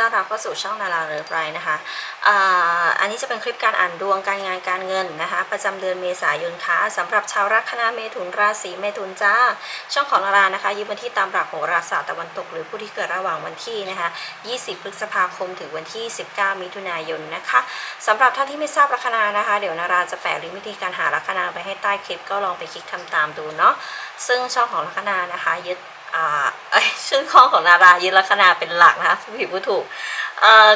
ต้อนรับเข้าสู่ช่องนาราเริฟไรนะคะอ,อันนี้จะเป็นคลิปการอ่านดวงการงานการเงินนะคะ ประจำเดือนเมษายนค่ะสำหรับชาวลัคนาเมถุนราศีเมถุนจ้า ช่องของนารานะคะยึดวันที่ตามหลักโหราศาสตร์ตะวันตก หรือผู้ที่เกิดระหว่างวันที่นะคะ 20 พฤษภาคมถึงวันที่ 19 มิถุนายนนะคะสำหรับท่านที่ไม่ทราบลัคนานะคะ เดี๋ยวนาราจะแปะลิงก์วิธีการหาลัคนาไปให้ใต้คลิปก็ลองไปคลิกทำตามดูเนาะซึ่งช่องของลัคนานะคะยึด ชื่อข้องของนารายึดลัคนาเป็นหลักนะคะผู้ผิดผู้ถูก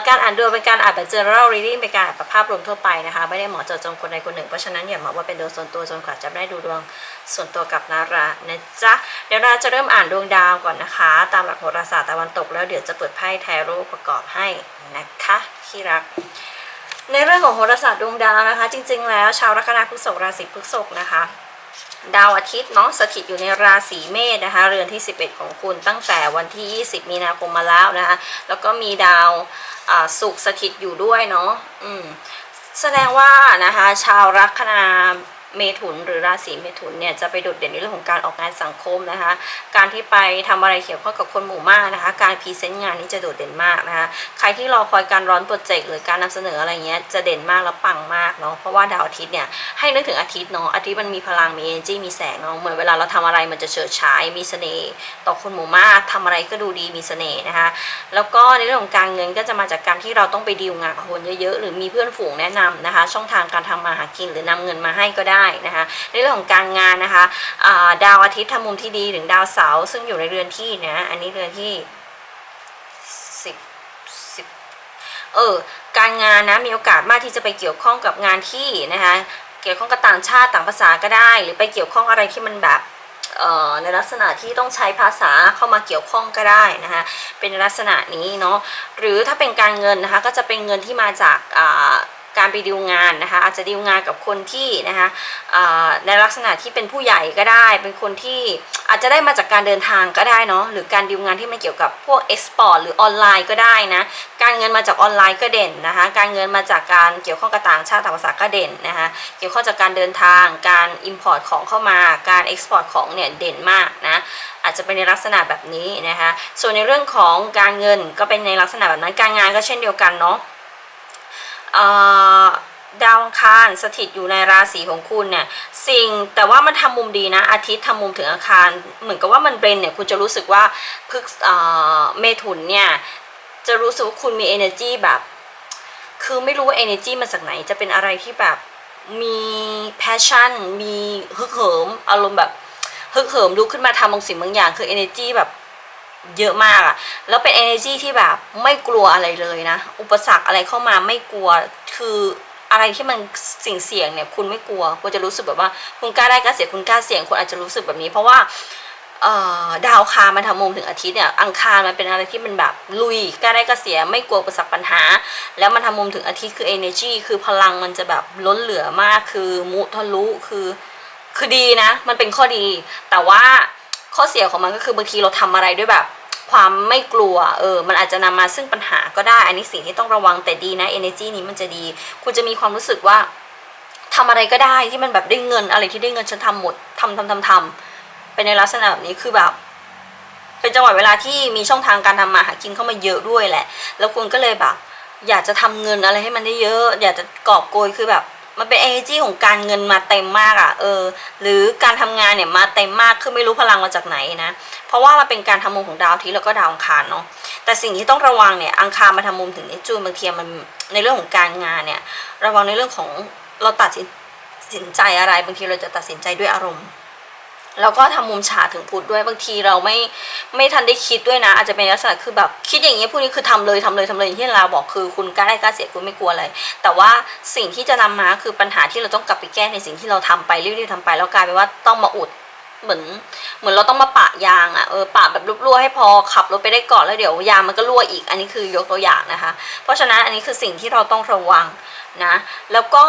การอ่านดวงเป็นการอ่านแบบ general reading เป็นการอ่านภาพรวมทั่วไปนะคะ ไม่ได้เหมาะเจาะจงคนใดคนหนึ่ง เพราะฉะนั้นอย่ามาว่าเป็นดวงส่วนตัวจนกว่าจะได้ดูดวงส่วนตัวกับนารานะจ๊ะเดี๋ยวเราจะเริ่มอ่านดวงดาวก่อนนะคะ ตามหลักโหราศาสตร์ตะวันตกแล้วเดี๋ยวจะเปิดไพ่แทโร่ประกอบให้นะคะที่รักในเรื่องของโหราศาสตร์ดวงดาวนะคะ จริง ๆ แล้วชาวลัคนาพฤษภราศีพฤษภนะคะ ดาวอาทิตย์เนาะสถิตอยู่ในราศีเมษนะคะเรือนที่ 11 ของคุณตั้งแต่วันที่ 20 มีนาคมมาแล้วนะคะแล้วก็มีดาวศุกร์สถิตอยู่ด้วยเนาะอืมแสดงว่านะคะชาวลัคนา เมถุนหรือราศีเมถุนเนี่ยจะไปโดดเด่นในเรื่องของการออกงานสังคมนะคะ การที่ไปทำอะไรเกี่ยวข้องกับคนหมู่มากนะคะ การพรีเซนต์งานนี่จะโดดเด่นมากนะคะ ใครที่รอคอยการร้อนโปรเจกต์หรือการนำเสนออะไรเงี้ยจะเด่นมากแล้วปังมากเนาะเพราะว่าดาวอาทิตย์เนี่ยให้นึกถึงอาทิตย์เนาะอาทิตย์มันมีพลังมี energy มีแสงเนาะเหมือนเวลาเราทำอะไรมันจะเฉิดฉายมีเสน่ห์ต่อคนหมู่มากทำอะไรก็ดูดีมีเสน่ห์นะคะ แล้วก็ในเรื่องของการเงินก็จะมาจากการที่เราต้องไปดีลงานกับคนเยอะๆหรือมีเพื่อนฝูงแนะนำนะคะ ช่องทางการทำมาหากินหรือนำเงินมาให้ก็ได้นะคะในเรื่องของการงานนะคะาดาวอาทิตย์ทำมุมที่ดีถึงดาวเสาร์ซึ่งอยู่ในเรือนที่นะอันนี้เรือนที่สิบสิบเออการงานนะมีโอกาสมากที่จะไปเกี่ยวข้องกับงานที่นะคะเกี่ยวข้องกับต่างชาติต่างภาษาก็ได้ หรือไปเกี่ยวข้องอะไรที่มันแบบเอ่อในลักษณะที่ต้องใช้ภาษาเข้ามาเกี่ยวข้องก็ได้นะคะเป็นลักษณะนี้เนาะหรือถ้าเป็นการเงินนะคะก็จะเป็นเงินที่มาจาก การไปดีลงานนะคะ อาจจะดีลงานกับคนที่นะคะในลักษณะที่เป็นผู้ใหญ่ก็ได้ เป็นคนที่อาจจะได้มาจากการเดินทางก็ได้เนาะหรือการดีลงานที่ไมันเกี่ยวกับพวกเอ็กซ์พอร์ตหรือออนไลน์ก็ได้นะการเงินมาจากออนไลน์ก็เด่นนะคะการเงินมาจากการเกี่ยวข้องกับต่างชาติต่างภาษาก็เด่นนะคะเกี่ยวข้องจากการเดินทางการอิมพอร์ตของเข้ามาการเอ็กซ์พอร์ตของเนี่ยเด่นมากนะอาจจะเป็นในลักษณะแบบนี้นะคะส่วนในเรื่องของการเงินก็เป็นในลักษณะแบบนั้นการงานก็เช่นเดียวกันเนาะ ดาวอังคารสถิตอยู่ในราศีของคุณเนี่ยสิ่งแต่ว่ามันทำมุมดีนะ อาทิตย์ทำมุมถึงอังคาร เหมือนกับว่ามันเบรนเนี่ยคุณจะรู้สึกว่าพฤกษเอ่อเมถุนเนี่ยจะรู้สึกว่าคุณมี energy แบบ คือไม่รู้ว่า energy มาจากไหนจะเป็นอะไรที่แบบมี passion มีฮึกเหิมอารมณ์แบบฮึกเหิมลุกขึ้นมาทำบางสิ่งบางอย่างคือ energy แบบ เยอะมากอะแล้วเป็น energy ที่แบบไม่กลัวอะไรเลยนะ อุปสรรคอะไรเข้ามาไม่กลัว คืออะไรที่มันสิ่งเสี่ยงเนี่ย คุณไม่กลัว คุณจะรู้สึกแบบว่า คุณกล้าได้กล้าเสีย คุณกล้าเสี่ยง คุณอาจจะรู้สึกแบบนี้ เพราะว่าดาวคารมันทำมุมถึงอาทิตย์เนี่ย อังคารมันเป็นอะไรที่มันแบบลุยกล้าได้กล้าเสีย ไม่กลัวอุประสักปัญหา แล้วมันทำมุมถึงอาทิตย์คือ energy คือพลังมันจะแบบล้นเหลือมาก คือมุทะลุ คือ คือดีนะ มันเป็นข้อดี แต่ว่า ข้อเสียของมันก็คือบางทีเราทำอะไรด้วยแบบ ความไม่กลัวเออมันอาจจะนำมาซึ่งปัญหาก็ได้ อันนี้สิ่งที่ต้องระวังแต่ดีนะ energy นี้มันจะดี คุณจะมีความรู้สึกว่าทำอะไรก็ได้ที่มันแบบได้เงิน อะไรที่ได้เงินฉันทำหมดทำทำทำทำเป็นในลักษณะแบบนี้คือแบบเป็นจังหวะเวลาที่มีช่องทางการทำมาหากินเข้ามาเยอะด้วยแหละ แล้วคุณก็เลยแบบ อยากจะทำเงินอะไรให้มันได้เยอะ อยากจะกอบโกยคือแบบ มันเป็น energy ของการเงินมาเต็มมากอะ่ะเออ หรือการทำงานเนี่ยมาเต็มมากคือไม่รู้พลังมาจากไหนนะ เพราะว่ามันเป็นการทำมุมของดาวทิศแล้วก็ดาวอังคารเนาะแต่สิ่งที่ต้องระวังเนี่ยอังคารมาทำมุมถึงเนจูนบางทีมันในเรื่องของการงานเนี่ย ระวังในเรื่องของเราตัดสินใจอะไรบางทีเราจะตัดสินใจด้วยอารมณ์ แล้วก็ทำมุมฉากถึงพุธด้วยบางทีเราไม่ไม่ทันได้คิดด้วยนะ อาจจะเป็นลักษณะคือแบบคิดอย่างนี้พวกนี้คือทำเลยทำเลยทำเลยอย่างที่เราบอกคือคุณกล้าได้กล้าเสียคุณไม่กลัวอะไร แต่ว่าสิ่งที่จะนำมาคือปัญหาที่เราต้องกลับไปแก้ในสิ่งที่เราทำไปรีบๆทำไปแล้วกลายเป็นว่าต้องมาอุด เหมือนเหมือนเราต้องมาปะยางอะ่ะเออปะแบบรั่วๆให้พอขับรถไปได้ก่อนแล้วเดี๋ยวยางมันก็รั่วอีก อันนี้คือยกตัวอย่างนะคะ เพราะฉะนั้นอันนี้คือสิ่งที่เราต้องระวังนะแล้วก็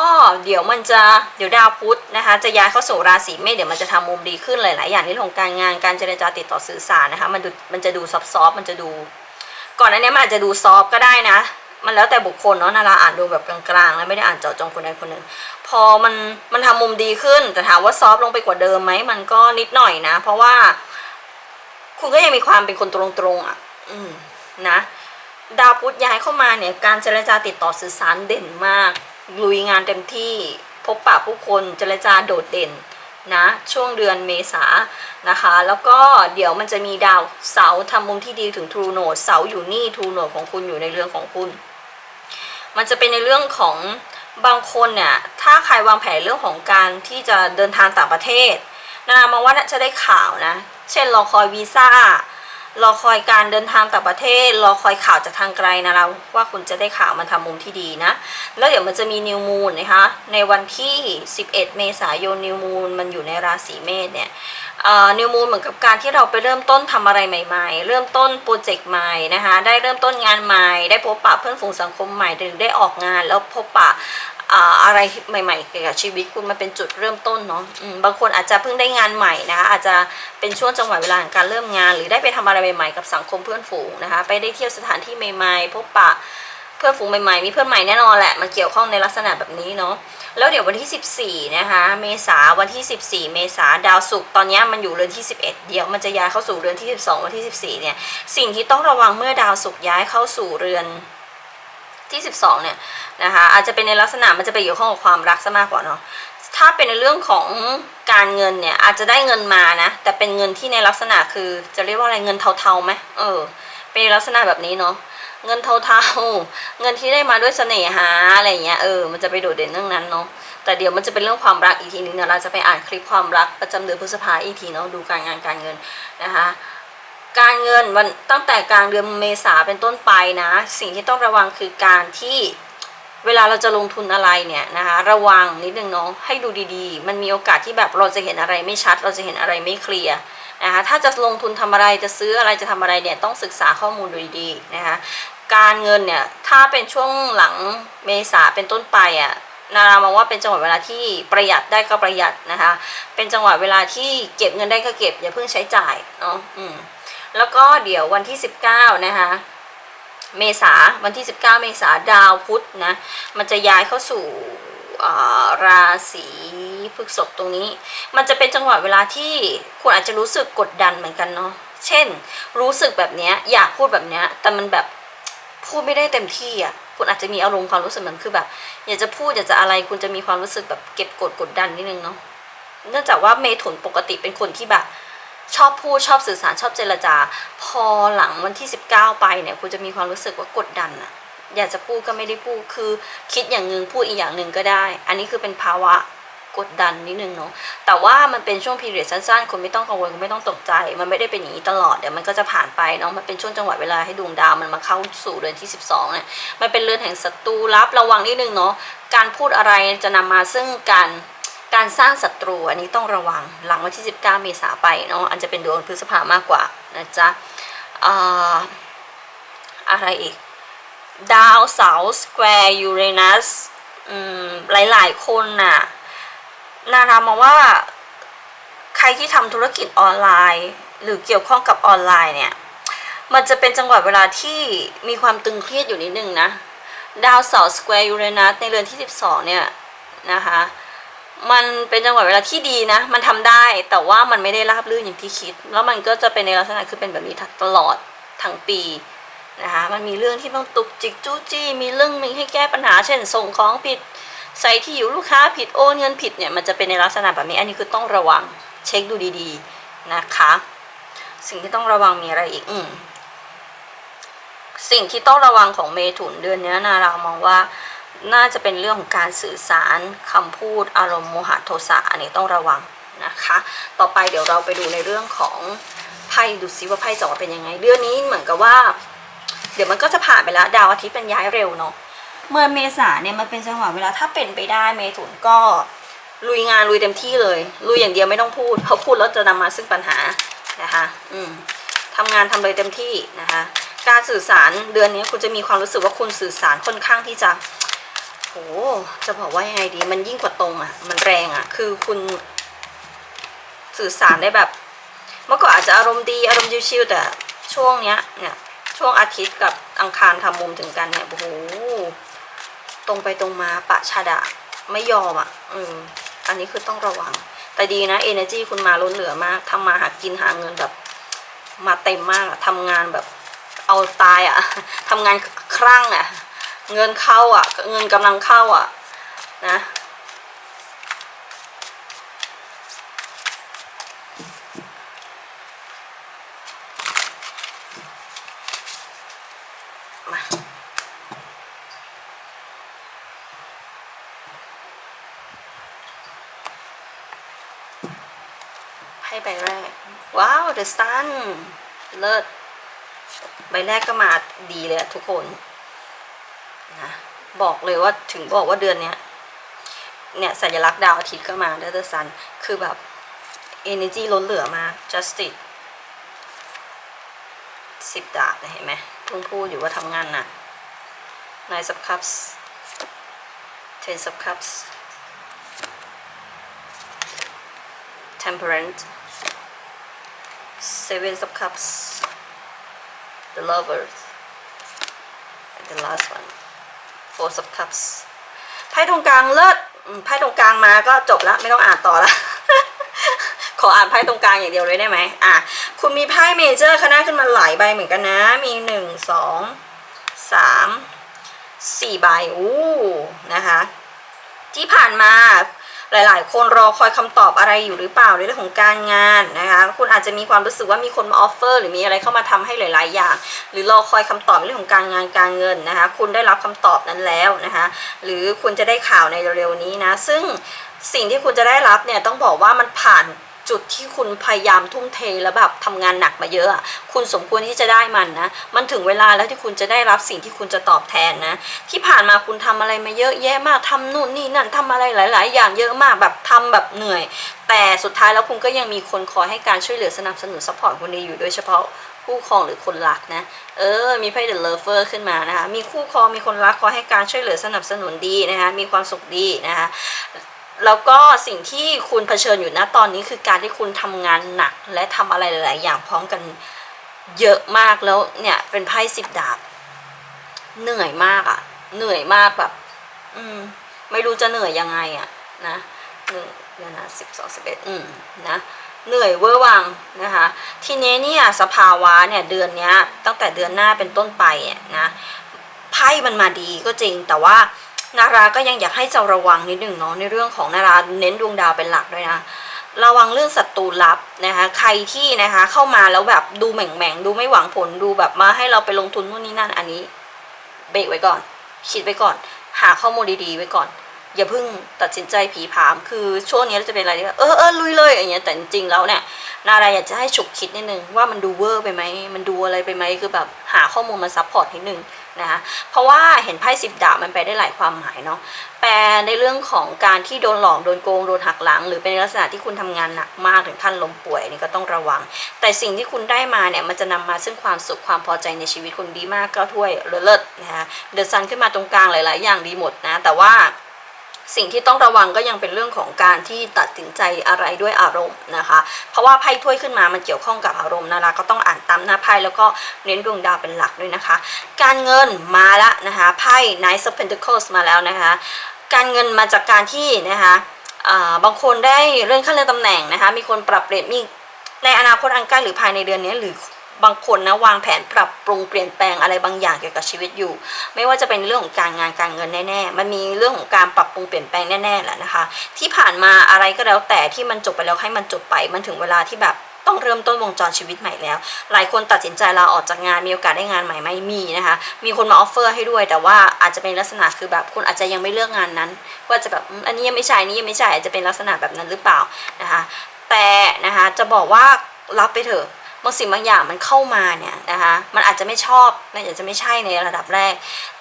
เดี๋ยวมันจะเดี๋ยวดาวพุธนะคะ จะย้ายเข้าสู่ราศีเมษเดี๋ยวมันจะทำมุมดีขึ้นหลายๆอย่างในเรื่องของการงานการเจรจาติดต่อสื่อสารนะคะมันดูมันจะดูซอฟต์ๆมันจะดู ก่อนหน้านี้มันอาจจะดูซอฟต์ก็ได้นะ มันแล้วแต่บุคคลเนาะนาราอ่านดูแบบกลางๆ แล้วไม่ได้อ่านเจาะจงคนใดคนหนึ่ง อมันมันทำมุมดีขึ้น แต่ถามว่าซอฟต์ลงไปกว่าเดิมไหมมันก็นิดหน่อยนะ เพราะว่า คุณก็ยังมีความเป็นคนตรงๆอะ อืมนะ ดาวพุธย้ายเข้ามาเนี่ย การเจรจาติดต่อสื่อสารเด่นมาก ลุยงานเต็มที่พบปะผู้คนเจรจาโดดเด่นนะช่วงเดือนเมษานะคะ แล้วก็เดี๋ยวมันจะมีดาวเสาทำมุมที่ดีถึงทรูโนดเสาอยู่นี่ทรูโนดของคุณอยู่ในเรื่องของคุณ มันจะเป็นในเรื่องของ บางคนเนี่ยถ้าใครวางแผนเรื่องของการที่จะเดินทางต่างประเทศ นานา มองว่าน่าจะได้ข่าวนะ เช่นรอคอยวีซ่า รอคอยการเดินทางต่างประเทศ รอคอยข่าวจากทางไกลนะเราว่าคุณจะได้ข่าวมันทำมุมที่ดีนะ แล้วเดี๋ยวมันจะมีนิวมูนนะคะ ในวันที่ 11 เมษายนนิวมูนมันอยู่ในราศีเมษเนี่ยนิวมูนเหมือนกับการที่เราไปเริ่มต้นทำอะไรใหม่ ๆ เริ่มต้นโปรเจกต์ใหม่นะคะ ได้เริ่มต้นงานใหม่ ได้พบปะเพื่อนฝูงสังคมใหม่หรือได้ออกงานแล้วพบปะ อะไรใหม่ๆเกี่ยวกับชีวิตคุณมันเป็นจุดเริ่มต้นเนาะบางคนอาจจะเพิ่งได้งานใหม่นะคะอาจจะเป็นช่วงจังหวะเวลาของการเริ่มงาน หรือได้ไปทำอะไรใหม่ๆกับสังคมเพื่อนฝูงนะคะไปได้เที่ยวสถานที่ใหม่ๆ พบปะเพื่อนฝูงใหม่ๆมีเพื่อนใหม่แน่นอนแหละมันเกี่ยวข้องในลักษณะแบบนี้เนาะแล้วเดี๋ยววันที่ 14 นะคะ เมษาวันที่ 14 เมษาดาวศุกร์ตอนนี้มันอยู่เรือนที่ 11 เดี๋ยวมันจะย้ายเข้าสู่เรือนที่ 12 วันที่ 14 เนี่ย สิ่งที่ต้องระวังเมื่อดาวศุกร์ย้ายเข้าสู่เรือน ที่ 12เนี่ยนะคะอาจจะเป็นในลักษณะมันจะไปเกี่ยวข้องกับความรักซะมากกว่าเนาะถ้าเป็นในเรื่องของการเงินเนี่ยอาจจะได้เงินมานะ แต่เป็นเงินที่ในลักษณะคือจะเรียกว่าอะไรเงินเทาๆไหมเออ เป็นลักษณะแบบนี้เนาะเงินเทาๆเงินที่ได้มาด้วยเสน่หาอะไรเงี้ยเออมันจะไปโดดเด่นเรื่องนั้นเนาะแต่เดี๋ยวมันจะเป็นเรื่องความรักอีกทีนึงเดี๋ยวเราจะไปอ่านคลิปความรักประจำเดือนพฤษภาอีกทีเนาะดูการงานการเงินนะคะ การเงินวันตั้งแต่กลางเดือนเมษาเป็นต้นไปนะ สิ่งที่ต้องระวังคือการที่เวลาเราจะลงทุนอะไรเนี่ยนะคะระวังนิดนึงเนาะให้ดูดีๆ มันมีโอกาสที่แบบเราจะเห็นอะไรไม่ชัด เราจะเห็นอะไรไม่เคลียร์นะคะถ้าจะลงทุนทำอะไรจะซื้ออะไรจะทำอะไรเนี่ยต้องศึกษาข้อมูลดูดีๆนะคะการเงินเนี่ยถ้าเป็นช่วงหลังเมษาเป็นต้นไปอะนารามองว่าเป็นจังหวะเวลาที่ประหยัดได้ก็ประหยัดนะคะเป็นจังหวะเวลาที่เก็บเงินได้ก็เก็บอย่าเพิ่งใช้จ่ายเนาะอืม แล้วก็เดี๋ยววันที่ 19 นะคะเมษาวันที่ 19 เมษาดาวพุธนะ มันจะย้ายเข้าสู่ราศีพฤกษภตรงนี้ มันจะเป็นจังหวะเวลาที่คุณอาจจะรู้สึกกดดันเหมือนกันเนาะเช่น รู้สึกแบบเนี้ยอยากพูดแบบเนี้ยแต่มันแบบพูดไม่ได้เต็มที่อะคุณอาจจะมีอารมณ์ความรู้สึกเหมือนคือแบบ อยากจะพูดอยากจะอะไรคุณจะมีความรู้สึกแบบเก็บกดกดดันนิดนึงเนาะเนื่องจากว่าเมถุนปกติเป็นคนที่แบบ ชอบพูดชอบสื่อสารชอบเจรจา พอหลังวันที่ 19 ไปเนี่ยคุณจะมีความรู้สึกว่ากดดันอะอยากจะพูดก็ไม่ได้พูดคือคิดอย่างหนึ่งพูดอีกอย่างหนึ่งก็ได้ อันนี้คือเป็นภาวะกดดันนิดนึงเนาะแต่ว่ามันเป็นช่วงพีเรียดสั้นๆ คุณไม่ต้องกังวลคุณไม่ต้องตกใจ มันไม่ได้เป็นอย่างนี้ตลอดเดี๋ยวมันก็จะผ่านไปเนาะมันเป็นช่วงจังหวะเวลาให้ดวงดาวมันมาเข้าสู่เดือนที่ 12เนี่ยมันเป็นเรือนแห่งศัตรูลับระวังนิดนึงเนาะการพูดอะไรจะนำมาซึ่งการ การสร้างศัตรูอันนี้ต้องระวังหลังวันที่ 19 เมษาไปเนาะอันจะเป็นดวงพฤษภามากกว่านะจ๊ะอะไรอีก ดาวเสาสแควร์ยูเรนัสอืมหลายๆ คนน่ะ นารามองว่าใครที่ทำธุรกิจออนไลน์ หรือเกี่ยวข้องกับออนไลน์เนี่ย มันจะเป็นจังหวะเวลาที่มีความตึงเครียดอยู่นิดนึงนะ ดาวเสาสแควร์ยูเรนัสในเรือนที่ 12 เนี่ยนะคะ มันเป็นจังหวะเวลาที่ดีนะ มันทำได้ แต่ว่ามันไม่ได้ราบรื่นอย่างที่คิด แล้วมันก็จะเป็นในลักษณะคือเป็นแบบนี้ตลอดทั้งปีนะคะ มันมีเรื่องที่ต้องตุกจิกจู้จี้ มีเรื่องมีให้แก้ปัญหา เช่น ส่งของผิด ใส่ที่อยู่ลูกค้าผิดโอนเงินผิดเนี่ย มันจะเป็นในลักษณะแบบนี้ อันนี้คือต้องระวัง เช็คดูดีๆนะคะ สิ่งที่ต้องระวังมีอะไรอีก อืมสิ่งที่ต้องระวังของเมถุนเดือนนี้นะเรามองว่า น่าจะเป็นเรื่องของการสื่อสารคำพูดอารมณ์โมหะโทสะอันนี้ต้องระวังนะคะ ต่อไปเดี๋ยวเราไปดูในเรื่องของไพ่ดูซิว่าไพ่จะออกเป็นยังไง เดือนนี้เหมือนกับว่า เดี๋ยวมันก็จะผ่านไปแล้วดาวอาทิตย์เป็นย้ายเร็วเนาะเมื่อเมษาเนี่ยมันเป็นจังหวะเวลาถ้าเป็นไปได้เมถุนก็ลุยงานลุยเต็มที่เลยลุยอย่างเดียวไม่ต้องพูดเพราะพูดแล้วจะนำมาซึ่งปัญหานะคะอืมทำงานทำเลยเต็มที่นะคะ การสื่อสารเดือนนี้คุณจะมีความรู้สึกว่าคุณสื่อสารค่อนข้างที่จะ โหจะบอกว่ายังไงดี มันยิ่งกว่าตรงอะ่ะ มันแรงอะ่ะ คือคุณสื่อสารได้แบบ เมื่อก่อนอาจจะอารมณ์ดี อารมณ์ชิวๆแต่ช่วงเนี้ย เนี่ย ช่วงอาทิตย์กับอังคารทำมุมถึงกันเนี่ย โอ้โห ตรงไปตรงมาปะชาดะ ไม่ยอมอะ่ะ อืม อันนี้คือต้องระวัง แต่ดีนะ energy คุณมาล้นเหลือมากทำมาหากินหาเงินแบบ มาเต็มมากอะทำงานแบบ เอาตายอะทำงานครั่งอะ เงินเข้าอะเงินกำลังเข้าอะนะให้ใบแรก ว้าว the sun เลิศใบแรกก็มาดีเลยทุกคน นะบอกเลยว่าถึงบอกว่าเดือนเนี้ยเนี่ยสัญลักษณ์ดาวอาทิตย์ก็มา the sun คือแบบ energy ล้นเหลือมาก justice สิบดาบเห็นไหมเพิ่งพูดอยู่ว่าทำงานหนัก nine of cups ten of cups temperance seven of cups the lovers and the last one four of cups ไพ่ตรงกลางเลิศไพ่ตรงกลางมาก็จบแล้วไม่ต้องอ่านต่อละขออ่านไพ่ตรงกลางอย่างเดียวเลยได้ไหมอะ คุณมีไพ่เมเจอร์คณะขึ้นมาหลายใบเหมือนกันนะ มีหนึ่งสองสามสี่ใบอู้นะคะ ที่ผ่านมา หลาย ๆ คนรอคอยคำตอบอะไรอยู่หรือเปล่าในเรื่องของการงานนะคะคุณอาจจะมีความรู้สึกว่ามีคนมาออฟเฟอร์หรือมีอะไรเข้ามาทำให้หลาย ๆ อย่าง หรือรอคอยคำตอบในเรื่องของการงานการเงินนะคะคุณได้รับคำตอบนั้นแล้วนะคะหรือคุณจะได้ข่าวในเร็วๆนี้นะซึ่งสิ่งที่คุณจะได้รับเนี่ยต้องบอกว่ามันผ่าน จุดที่คุณพยายามทุ่มเทแล้วแบบทำงานหนักมาเยอะ คุณสมควรที่จะได้มันนะ มันถึงเวลาแล้วที่คุณจะได้รับสิ่งที่คุณจะตอบแทนนะ ที่ผ่านมาคุณทำอะไรมาเยอะแยะมากทำนู่นนี่นั่นทำอะไรหลาย ๆ อย่างเยอะมากแบบทำแบบเหนื่อย แต่สุดท้ายแล้วคุณก็ยังมีคนคอยให้การช่วยเหลือสนับสนุนซัพพอร์ตคุณดีอยู่โดยเฉพาะคู่ครองหรือคนรักนะ เออ มีไพ่เดอะเลเวอร์ขึ้นมานะคะ มีคู่ครองมีคนรักคอยให้การช่วยเหลือสนับสนุนดีนะคะ มีความสุขดีนะคะ แล้วก็สิ่งที่คุณเผชิญอยู่นะตอนนี้คือการที่คุณทำงานหนัก และทำอะไรหลาย ๆ อย่างพร้อมกันเยอะมากแล้วเนี่ยเป็นไพ่สิบดาบ เหนื่อยมากอะ่ะ เหนื่อยมากแบบ อืม ไม่รู้จะเหนื่อยยังไงอะ่ะ นะหนึ่งเดี๋ยวนะสิบสองสิบเอ็ดอืมนะเหนื่อยเวอร์วังนะคะ ทีนี้เนี่ยสภาวะเนี่ยเดือนเนี้ย ตั้งแต่เดือนหน้าเป็นต้นไปอะนะไพ่มันมาดีก็จริงแต่ว่า นาราก็ยังอยากให้เจ้าระวังนิดหนึ่งเนาะในเรื่องของนาราเน้นดวงดาวเป็นหลักด้วยนะระวังเรื่องศัตรูลับนะคะใครที่นะคะเข้ามาแล้วแบบดูแหม่งๆดูไม่หวังผลดูแบบมาให้เราไปลงทุนนู่นนี่นั่นอันนี้เบรกไว้ก่อน คิดไว้ก่อน หาข้อมูลดีๆไว้ก่อน อย่าเพิ่งตัดสินใจผีผาม คือช่วงนี้จะเป็นอะไรที่เออเออลุยเลยอย่างเงี้ยแต่จริงๆแล้วเนี่ยนาราอยากจะให้ฉุกคิดนิดนึงว่ามันดูเวอร์ไปไหมมันดูอะไรไปไหมคือแบบหาข้อมูลมาซัพพอร์ตนิดนึง นะคะเพราะว่าเห็นไพ่สิบดาบมันไปได้หลายความหมายเนาะแปลในเรื่องของการที่โดนหลอกโดนโกงโดนหักหลัง หรือเป็นลักษณะที่คุณทำงานหนักมากถึงขั้นล้มป่วยนี่ก็ต้องระวัง แต่สิ่งที่คุณได้มาเนี่ยมันจะนำมาซึ่งความสุขความพอใจในชีวิตคุณดีมากก็ถ้วยเลิศนะคะเดอะซันขึ้นมาตรงกลางหลาย ๆ อย่างดีหมดนะแต่ว่า สิ่งที่ต้องระวังก็ยังเป็นเรื่องของการที่ตัดสินใจอะไรด้วยอารมณ์นะคะ เพราะว่าไพ่ถ้วยขึ้นมามันเกี่ยวข้องกับอารมณ์นาราก็ต้องอ่านตามหน้าไพ่แล้วก็เน้นดวงดาวเป็นหลักด้วยนะคะ การเงินมาละนะคะไพ่ Knight of Pentacles มาแล้วนะคะ การเงินมาจากการที่นะคะบางคนได้เลื่อนขั้นเลื่อนตำแหน่งนะคะ มีคนปรับเปลี่ยนมีในอนาคตอันใกล้หรือภายในเดือนนี้หรือ บางคนนะวางแผนปรับปรุงเปลี่ยนแปลงอะไรบางอย่างเกี่ยวกับชีวิตอยู่ ไม่ว่าจะเป็นเรื่องของการงานการเงินแน่ๆ มันมีเรื่องของการปรับปรุงเปลี่ยนแปลงแน่ๆแหละนะคะ ที่ผ่านมาอะไรก็แล้วแต่ที่มันจบไปแล้วให้มันจบไป มันถึงเวลาที่แบบต้องเริ่มต้นวงจรชีวิตใหม่แล้ว หลายคนตัดสินใจลาออกจากงานมีโอกาสได้งานใหม่ไหมมีนะคะ มีคนมาออฟเฟอร์ให้ด้วย แต่ว่าอาจจะเป็นลักษณะคือแบบคุณอาจจะยังไม่เลือกงานนั้น ก็จะแบบอันนี้ยังไม่ใช่นนี้ยังไม่ใช่อาจจะเป็นลักษณะแบบนั้นหรือเปล่านะคะ แต่นะคะจะบอกว่ารับไปเถอะ บางสิ่งบางอย่างมันเข้ามาเนี่ยนะคะมันอาจจะไม่ชอบมันอาจจะไม่ใช่ในระดับแรก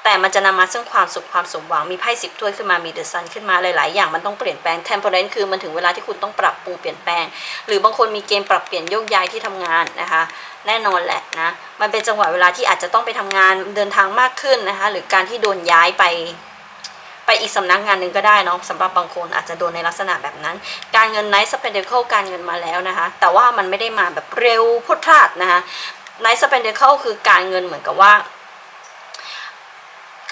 แต่มันจะนำมาซึ่งความสุขความสมหวังมีไพ่สิบถ้วยขึ้นมามีเดอะซันขึ้นมาหลาย ๆ อย่างมันต้องเปลี่ยนแปลง temporary คือมันถึงเวลาที่คุณต้องปรับปรุงเปลี่ยนแปลง หรือบางคนมีเกณฑ์ปรับเปลี่ยนโยกย้ายที่ทำงานนะคะแน่นอนแหละนะมันเป็นจังหวะเวลาที่อาจจะต้องไปทำงานเดินทางมากขึ้นนะคะหรือการที่โดนย้ายไป ไปอีกสำนักงานหนึ่งก็ได้เนาะสำหรับบางคนอาจจะโดนในลักษณะแบบนั้น การเงินไนท์สเปนเดเคิลการเงินมาแล้วนะคะ แต่ว่ามันไม่ได้มาแบบเร็วพรวดพลาดนะคะไนท์สเปนเดเคิลคือการเงินเหมือนกับว่า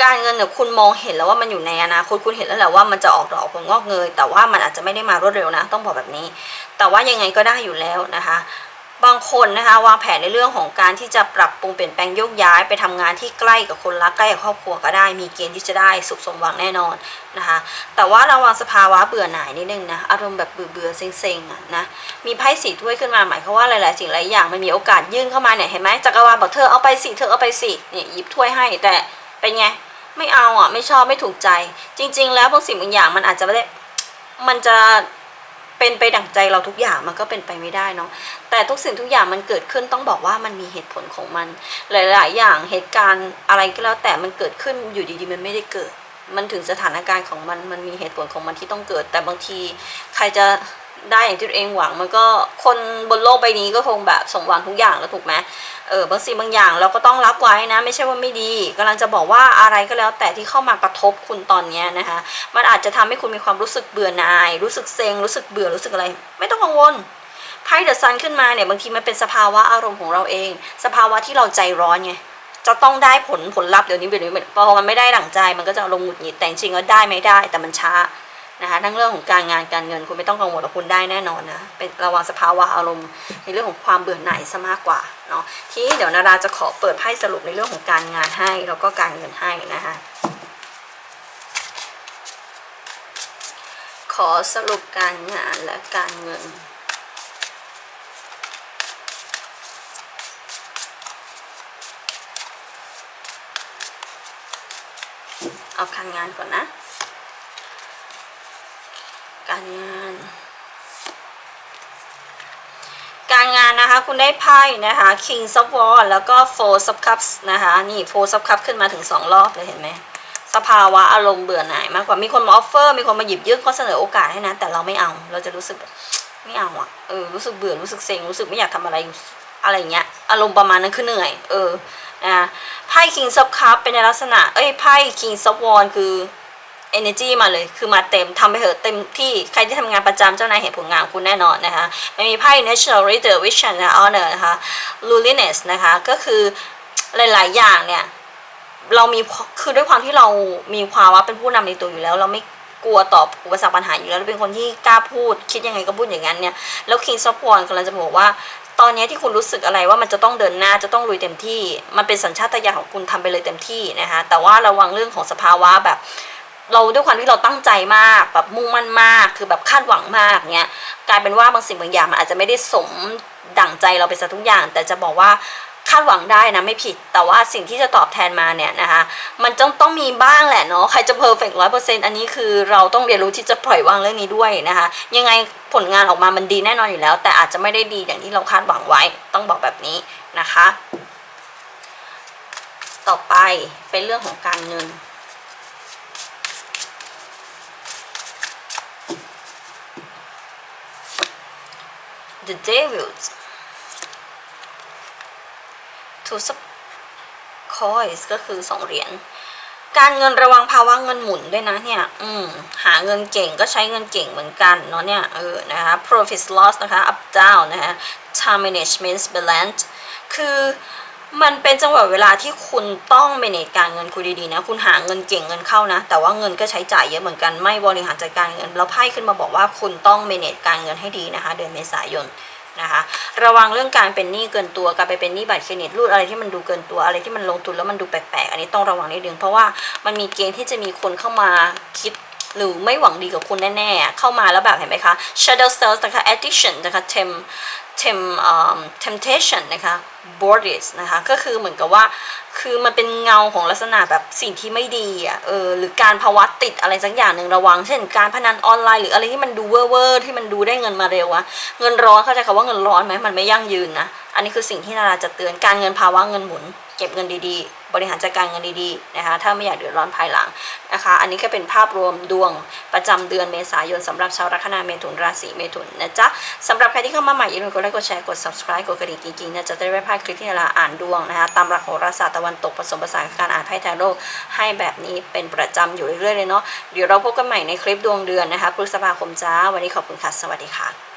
การเงินเนี่ยคุณมองเห็นแล้วว่ามันอยู่ในอนาคตคุณเห็นแล้วแหละว่ามันจะออกดอกผลงอกเงยแต่ว่ามันอาจจะไม่ได้มารวดเร็วนะ ต้องบอกแบบนี้ แต่ว่ายังไงก็ได้อยู่แล้วนะคะ บางคนนะคะวางแผนในเรื่องของการที่จะปรับปรุงเปลี่ยนแปลงโยกย้ายไปทำงานที่ใกล้กับคนรักใกล้กับครอบครัวก็ได้ มีเกณฑ์ที่จะได้สุขสมหวังแน่นอนนะคะ แต่ว่าระวังสภาวะเบื่อหน่ายนิดนึงนะอารมณ์แบบเบื่อเบื่อเซ็งๆอะนะมีไพ่สีถ้วยขึ้นมาหมายความว่าหลายๆสิ่งหลายอย่างมันมีโอกาสยื่นเข้ามาเนี่ยเห็นไหมจักรวาลบอกเธอเอาไปสิเธอเอาไปสิเนี่ยหยิบถ้วยให้แต่เป็นไงไม่เอาอะไม่ชอบไม่ถูกใจ จริง ๆ แล้วบางสิ่งบางอย่างมันอาจจะไม่ได้มันจะ เป็นไปดั่งใจเราทุกอย่างมันก็เป็นไปไม่ได้เนาะแต่ทุกสิ่งทุกอย่างมันเกิดขึ้นต้องบอกว่ามันมีเหตุผลของมัน หลาย ๆ อย่างเหตุการณ์อะไรก็แล้วแต่มันเกิดขึ้นอยู่ดีๆ มันไม่ได้เกิด มันถึงสถานการณ์ของมันมันมีเหตุผลของมันที่ต้องเกิด แต่บางทีใครจะ ได้อย่างที่ตัวเองหวังมันก็คนบนโลกใบนี้ก็คงแบบสมหวังทุกอย่างแล้วถูกไหมเออบางสิ่งบางอย่างเราก็ต้องรับไว้นะ ไม่ใช่ว่าไม่ดีกำลังจะบอกว่าอะไรก็แล้วแต่ที่เข้ามากระทบคุณตอนนี้นะคะ มันอาจจะทำให้คุณมีความรู้สึกเบื่อหน่าย รู้สึกเซ็งรู้สึกเบื่อรู้สึกอะไร ไม่ต้องกังวลไพ่เดอะซันขึ้นมาเนี่ยบางทีมันเป็นสภาวะอารมณ์ของเราเอง สภาวะที่เราใจร้อนไงจะต้องได้ผลผลลัพธ์เดี๋ยวนี้เดี๋ยวนี้พอมันไม่ได้ดั่งใจมันก็จะอารมณ์หงุดหงิดแต่จริงก็ได้ไม่ได้แต่มันช้า นะคะทั้งเรื่องของการงานการเงินคุณไม่ต้องกังวลว่าคุณได้แน่นอนนะเป็นระวังสภาวะอารมณ์ในเรื่องของความเบื่อหน่ายซะมากกว่าเนาะทีนี้เดี๋ยวนาราจะขอเปิดไพ่สรุปในเรื่องของการงานให้แล้วก็การเงินให้นะคะขอสรุปการงานและการเงินเอาการงานก่อนนะ การงาน การงานนะคะคุณได้ไพ่นะคะ King of Wands แล้วก็ Four of Cups นะคะนี่ Four of Cups ขึ้นมาถึงสองรอบเลยเห็นไหมสภาวะอารมณ์เบื่อหน่ายมากกว่ามีคนมาออฟเฟอร์มีคนมาหยิบยื่นข้อเสนอโอกาสให้นะ แต่เราไม่เอาเราจะรู้สึกไม่เอาอะเออรู้สึกเบื่อรู้สึกเซ็งรู้สึกไม่อยากทำอะไรอะไรเงี้ยอารมณ์ประมาณนั้นคือเหนื่อย เออนะไพ่ King of Cup เป็นในลักษณะ เอ้ยไพ่ King of Wands คือ energy มาเลยคือมาเต็มทำไปเถอะเต็มที่ใครที่ทำงานประจำเจ้านายเห็นผลงานคุณแน่นอนนะคะมันมีไพ่ natural leader vision นะ honor นะคะ loneliness นะคะก็คือหลาย ๆ อย่างเนี่ย เรามีคือด้วยความที่เรามีความว่าเป็นผู้นำในตัวอยู่แล้ว เราไม่กลัวตอบอุปสรรคปัญหาอยู่แล้วเราเป็นคนที่กล้าพูด คิดยังไงก็พูดอย่างนั้นเนี่ยแล้ว King of Wands กำลังจะบอกว่าตอนนี้ที่คุณรู้สึกอะไรว่ามันจะต้องเดินหน้าจะต้องลุยเต็มที่ มันเป็นสัญชาตญาณของคุณทำไปเลยเต็มที่นะคะแต่ว่าระวังเรื่องของสภาวะแบบ เราด้วยความที่เราตั้งใจมากแบบมุ่งมั่นมาก คือแบบคาดหวังมากเนี้ยกลายเป็นว่าบางสิ่งบางอย่างมันอาจจะไม่ได้สมดั่งใจเราไปซะทุกอย่าง แต่จะบอกว่าคาดหวังได้นะไม่ผิดแต่ว่าสิ่งที่จะตอบแทนมาเนี่ยนะคะมันต้องต้องมีบ้างแหละเนาะใครจะเพอร์เฟกต์ร้อยเปอร์เซ็นต์อันนี้คือเราต้องเรียนรู้ที่จะปล่อยวางเรื่องนี้ด้วยนะคะ ยังไงผลงานออกมามันดีแน่นอนอยู่แล้ว แต่อาจจะไม่ได้ดีอย่างที่เราคาดหวังไว้ ต้องบอกแบบนี้นะคะ ต่อไปเป็นเรื่องของการเงิน The Devils Two Coins ก็คือสองเหรียญการเงินระวังภาวะเงินหมุนด้วยนะเนี่ย อืม หาเงินเก่งก็ใช้เงินเก่งเหมือนกันเนาะเนี่ย เออ นะคะ profit loss นะคะ up down นะคะ time management balance คือ มันเป็นจังหวะเวลาที่คุณต้อง manage การเงินคุณดีๆนะ คุณหาเงินเก่งเงินเข้านะ แต่ว่าเงินก็ใช้จ่ายเยอะเหมือนกันไม่บริหารจัดการเงิน แล้วไพ่ขึ้นมาบอกว่าคุณต้อง manage การเงินให้ดีนะคะ เดือนเมษายนนะคะระวังเรื่องการเป็นหนี้เกินตัวการไปเป็นหนี้บัตรเครดิตรูดอะไรที่มันดูเกินตัวอะไรที่มันลงทุนแล้วมันดูแปลกๆอันนี้ต้องระวังนิดนึงเพราะว่ามันมีเกณฑ์ที่จะมีคนเข้ามาคิด หรือไม่หวังดีกับคุณแน่ๆ เข้ามาแล้วแบบเห็นไหมคะ shadow sales นะคะ addiction นะคะ tem tem um, temptation นะคะ borders นะคะ ก็คือเหมือนกับว่า คือมันเป็นเงาของลักษณะแบบสิ่งที่ไม่ดีอะ เออ หรือการภาวะติดอะไรสักอย่างหนึ่งระวัง เช่น การพนันออนไลน์หรืออะไรที่มันดูเวอร์เวอร์ที่มันดูได้เงินมาเร็วอะเงินร้อนเข้าใจคำว่าเงินร้อนไหมมันไม่ยั่งยืนนะ อันนี้คือสิ่งที่นาราจะเตือน การเงินภาวะเงินหมุน เก็บเงินดีๆ บริหารจัดการเงินดีๆนะคะถ้าไม่อยากเดือดร้อนภายหลังนะคะอันนี้ก็เป็นภาพรวมดวงประจำเดือนเมษายนสำหรับชาวลัคนาเมถุนราศีเมถุนนะจ๊ะสำหรับใครที่เข้ามาใหม่อย่าลืมกดไลค์กดแชร์กด subscribe กดกระดิ่งจริงๆนะจะได้ไม่พลาดคลิปที่นาราอ่านดวงนะคะตามหลักโหราศาสตร์ตะวันตกผสมผสานการอ่านไพ่แทโร่ให้แบบนี้เป็นประจำอยู่เรื่อยๆเลยเนาะเดี๋ยวเราพบกันใหม่ในคลิปดวงเดือนนะคะพฤษภาคมจ้าวันนี้ขอบคุณค่ะสวัสดีค่ะ